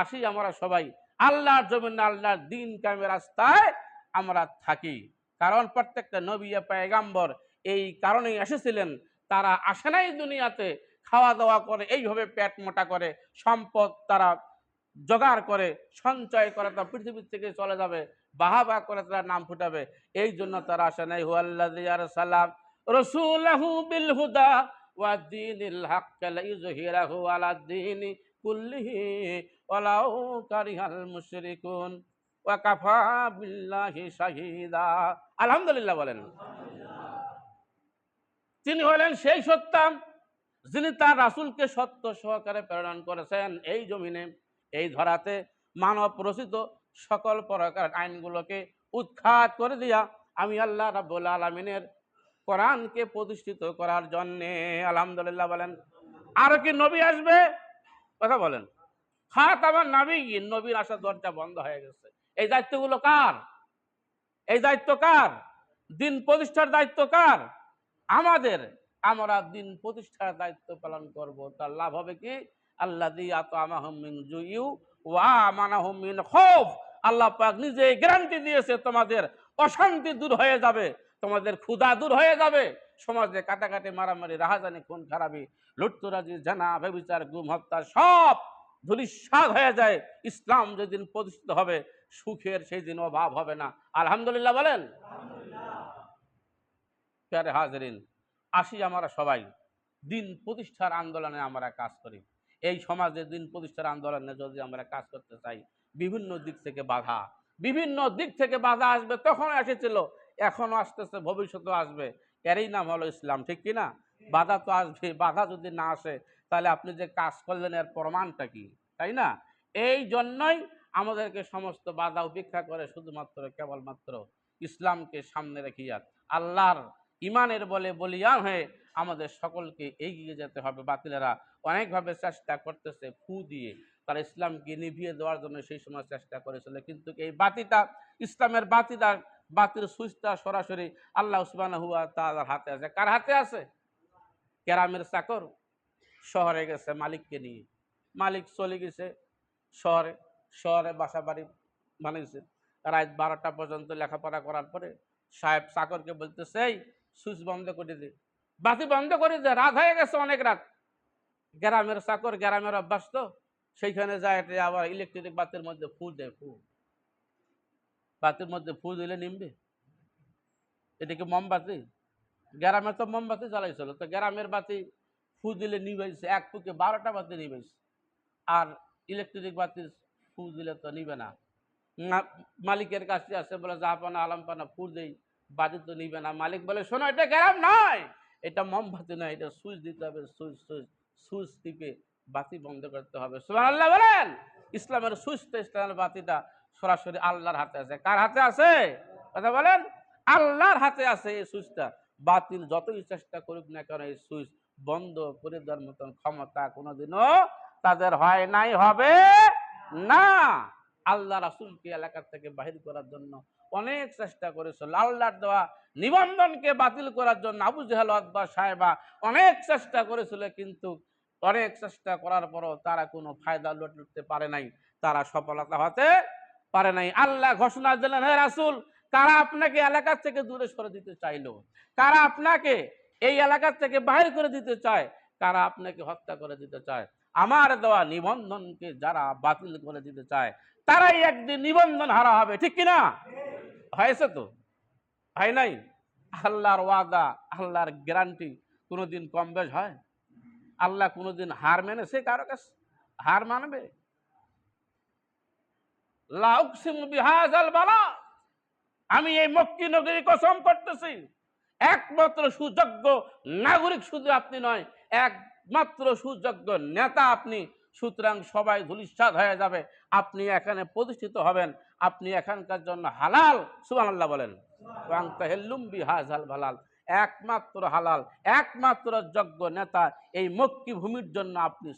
আসি আমরা সবাই। আল্লাহর জমিন আল্লাহর দিন কামে রাস্তায় আমরা থাকি। কারণ প্রত্যেকটা নবী পায়গাম্বর এই কারণেই এসেছিলেন। তারা আসে নাই দুনিয়াতে। খাওয়া দাওয়া করে, এইভাবে পেট মোটা করে, সম্পদ তারা জোগাড় করে, সঞ্চয় করে, তারা পৃথিবীর থেকে চলে যাবে। বাহাবা করে তারা নাম ফুটাবে। এই জন্য তারা আসে নাই। হুয়াল্লাযী আরসালাম রাসূলাহু বিল হুদা ওয়া দীনিল হাক্ক লিইয়ুযহিরাহু আলাদ দীনি। কুল্লিহি কারিহাল মুশরিকুন ওয়া কাফা বিল্লাহি শাহীদা। আলহামদুলিল্লাহ বলেন। তিনি হলেন সেই সত্যাম যিনি তার রাসূলকে সত্য সহকারে প্রেরণ করেছেন। এই জমিনে, এই ধরাতে মানব রচিত সকল প্রকার আইনগুলোকে উৎখাত করে দিয়া আমি আল্লাহ রাব্বুল আলামিনের কোরআনকে প্রতিষ্ঠিত করার জন্যে, আলহামদুলিল্লাহ বলেন। আরও কি নবী আসবে? কথা বলেন। খাত আমার নবী নবীর আসার দরজা বন্ধ হয়ে গেছে। এই দায়িত্বগুলো কার? এই দায়িত্ব কার? দিন প্রতিষ্ঠার দায়িত্ব কার? আমাদের, আমরা দিন প্রতিষ্ঠার দায়িত্ব পালন করব। তার লাভ হবে কি? আল্লাহ আল্লাহ পাক নিজে গ্যারান্টি দিয়েছে, তোমাদের অশান্তি দূর হয়ে যাবে, তোমাদের ক্ষুধা দূর হয়ে যাবে। সমাজে কাটাকাটি, মারামারি, রাহাজানি, খুন, খারাপি, লুটতরাজি জানা ব্যবিচার গুম, হত্যা, সব ধুলিস্বাদ হয়ে যায়। ইসলাম যেদিন প্রতিষ্ঠিত হবে, সুখের সেই দিন অভাব হবে না। আলহামদুলিল্লাহ বলেন? প্যারে হাজরিন, আসি আমরা সবাই। দিন প্রতিষ্ঠার আন্দোলনে আমরা কাজ করি। এই সমাজে দিন প্রতিষ্ঠার আন্দোলনে যদি আমরা কাজ করতে চাই, বিভিন্ন দিক থেকে বাধা। বিভিন্ন দিক থেকে বাধা আসবে, তখন এসেছিল। এখনও আসতেছে, ভবিষ্যতেও আসবে। এরই নাম হলো ইসলাম, ঠিক কি না বাধা তো আসবে, বাধা যদি না আসে, তাহলে আপনি যে কাজ করলেন এর প্রমাণটা কি, তাই না? এই জন্যই আমাদেরকে সমস্ত বাধা উপেক্ষা করে শুধুমাত্র, কেবলমাত্র ইসলামকে সামনে রেখিয়া আল্লাহর ইমানের বলে বলিয়ান হয়ে আমাদের সকলকে এগিয়ে যেতে হবে। বাতিলেরা অনেকভাবে চেষ্টা করতেছে ফু দিয়ে। তারা ইসলামকে নিভিয়ে দেওয়ার জন্য সেই সময় চেষ্টা করেছিল। কিন্তু এই বাতিটা, ইসলামের বাতিটা বাতির সুইচটা সরাসরি আল্লাহ উসমান হুয়া তার হাতে আছে। কার হাতে আছে? কেরামের চাকর। শহরে গেছে মালিককে নিয়ে। মালিক চলে গেছে শহরে। শহরে বাসা বাড়ি বানিয়েছে। রাত বারোটা পর্যন্ত লেখাপড়া করার পরে সাহেব চাকরকে বলতেছে, এই সুইচ বন্ধ করে দে। বাতি বন্ধ করে দে, রাত হয়ে গেছে অনেক রাত। গ্রামের চাকর, গ্রামের অভ্যাস তো সেইখানে যায়, আবার ইলেকট্রিক বাতির মধ্যে ফু দেয়, ফু। বাতির মধ্যে ফু দিলে নিমবে। এটা কি মোমবাতি? গ্রামে তো মোমবাতি জ্বালাইছিল, তো গ্রামের বাতি ফু দিলে নিবাইছে, এক ফুকে বারোটা বাতি নিবাইছে। আর ইলেকট্রিক বাতি ফু দিলে তো নিবে না। মালিকের কাছে আছে বলে জাহাপানা আলামপানা ফু দেই, বাতি তো নিবে না। মালিক বলে, শোনো, এটা গ্রাম নয়, এটা মোমবাতি নয়, এটা সুইচ দিতে হবে, সুইচ সুইচ সুইচ টিপে বাতি বন্ধ করতে হবে। সুবহানাল্লাহ বলেন, ইসলামের সুইচ তো ইসলামের বাতিটা সরাসরি আল্লাহর হাতে আছে। কার হাতে আছে? কথা বলেন? আল্লাহর হাতে আছে এই সুইচটা। বাতিল যতই চেষ্টা করুক না কেন এই সুইচ বন্ধ করে দেওয়ার মতন ক্ষমতা কোনোদিনও তাদের হয় নাই, হবে না। আল্লাহ রাসূলকে এলাকার থেকে বাহির করার জন্য অনেক চেষ্টা করেছিল। আল্লাহর দেওয়া নিবন্ধনকে বাতিল করার জন্য আবু জাহাল, আকবর সাহেবা অনেক চেষ্টা করেছিল, কিন্তু অনেক চেষ্টা করার পরও তারা কোনো ফায়দা লুটতে পারে নাই। তারা সফলতা হতে পারে নাই। আল্লাহ ঘোষণা দিলেন, হে রাসূল, কারা আপনাকে এলাকার থেকে দূরে সরে দিতে চাইলো? কারা আপনাকে এই এলাকার থেকে বাহির করে দিতে চায়? কারা আপনাকে হত্যা করে দিতে চায়? আমার দেওয়া নিবন্ধনকে যারা বাতিল করে দিতে চায়, তারাই একদিন নিবন্ধন হারা হবে। ঠিক কিনা? হয়েছে তো? হয় নাই? আল্লাহর ওয়াদা, আল্লাহর গ্যারান্টি কোনোদিন কম বেশ হয়? আল্লাহ কোনোদিন হার মেনেছে কারও কাছে হার মানবে? আমি এই মক্কি নগরী কসম করতেছি। একমাত্র সুযোগ্য নাগরিক শুধু আপনি নয়, একমাত্র সুযোগ্য নেতা আপনি। সুতরাং সবাই ধুলিস্বাদ হয়ে যাবে। আপনি এখানে প্রতিষ্ঠিত হবেন। আপনি এখানকার জন্য হালাল। সুবহানাল্লাহ বলেন। বিহাযাল বালাল। একমাত্র হালাল, একমাত্র যোগ্য নেতা এই মক্কি ভূমির জন্য আপনি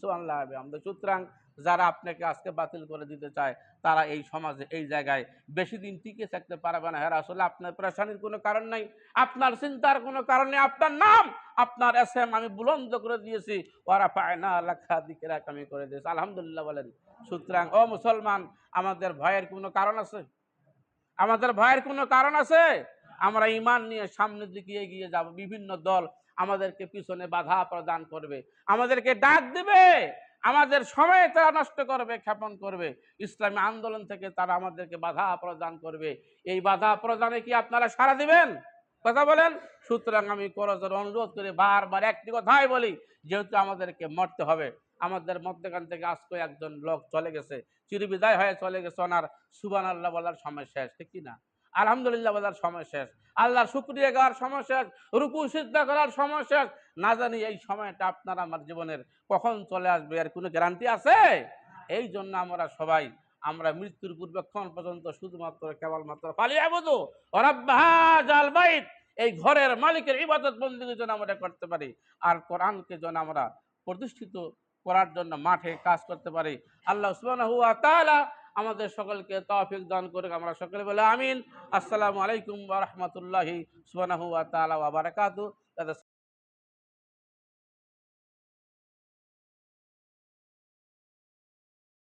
আমাদের সুতরাং যারা আপনাকে আজকে বাতিল করে দিতে চায়, তারা এই সমাজে, এই জায়গায় বেশি দিন টিকে থাকতে পারবে না। হ্যাঁ আসলে আপনার প্রেশানির কোনো কারণ নাই। আপনার চিন্তার কোনো কারণ আপনার নাম, আপনার এস এম আমি বুলন্দ করে দিয়েছি। ওরা পায় না লেখা দিকে আমি করে দিয়েছি। আলহামদুলিল্লাহ বলেন। সুতরাং, ও মুসলমান, আমাদের ভয়ের কোনো কারণ আছে? আমাদের ভয়ের কোনো কারণ আছে? আমরা ইমান নিয়ে সামনের দিকে এগিয়ে যাব। বিভিন্ন দল আমাদেরকে পিছনে বাধা প্রদান করবে। আমাদেরকে ডাক দিবে। আমাদের সময় তারা নষ্ট করবে, ক্ষেপণ করবে। ইসলামী আন্দোলন থেকে তারা আমাদেরকে বাধা প্রদান করবে। এই বাধা প্রদানে কি আপনারা সাড়া দিবেন? কথা বলেন। সুতরাং আমি করজোর অনুরোধ করে বারবার একটি কথাই বলি, যেহেতু আমাদেরকে মরতে হবে। আমাদের মধ্যখান থেকে আজকে একজন লোক চলে গেছে। চিরবিদায় হয়ে চলে গেছে। ওনার সুবান আল্লাহ বলার সময় শেষ, ঠিক না? আলহামদুলিল্লাহ বলার সময় শেষ। আল্লাহর শুক্রিয়া গাওয়ার সময় শেষ, রুকু সিদ্ধা করার সময় শেষ। না জানি এই সময়টা আপনার আমার জীবনের কখন চলে আসবে আর কোনো গ্যারান্টি আছে? এই জন্য আমরা সবাই, আমরা মৃত্যুর পূর্বেক্ষণ পর্যন্ত শুধুমাত্র, কেবলমাত্র পালিয়ে আবুদু জাল বাইত, এই ঘরের মালিকের ইবাদত বন্দী যেন আমরা করতে পারি, আর কোরআনকে যেন আমরা প্রতিষ্ঠিত করার জন্য মাঠে কাজ করতে পারি। আল্লাহ তাআলা আমাদের সকলকে তৌফিক দান করে আমরা সকলে বলে আমিন। আসসালামু আলাইকুম ওয়া রাহমাতুল্লাহি সুবহানাহু বারাকাতু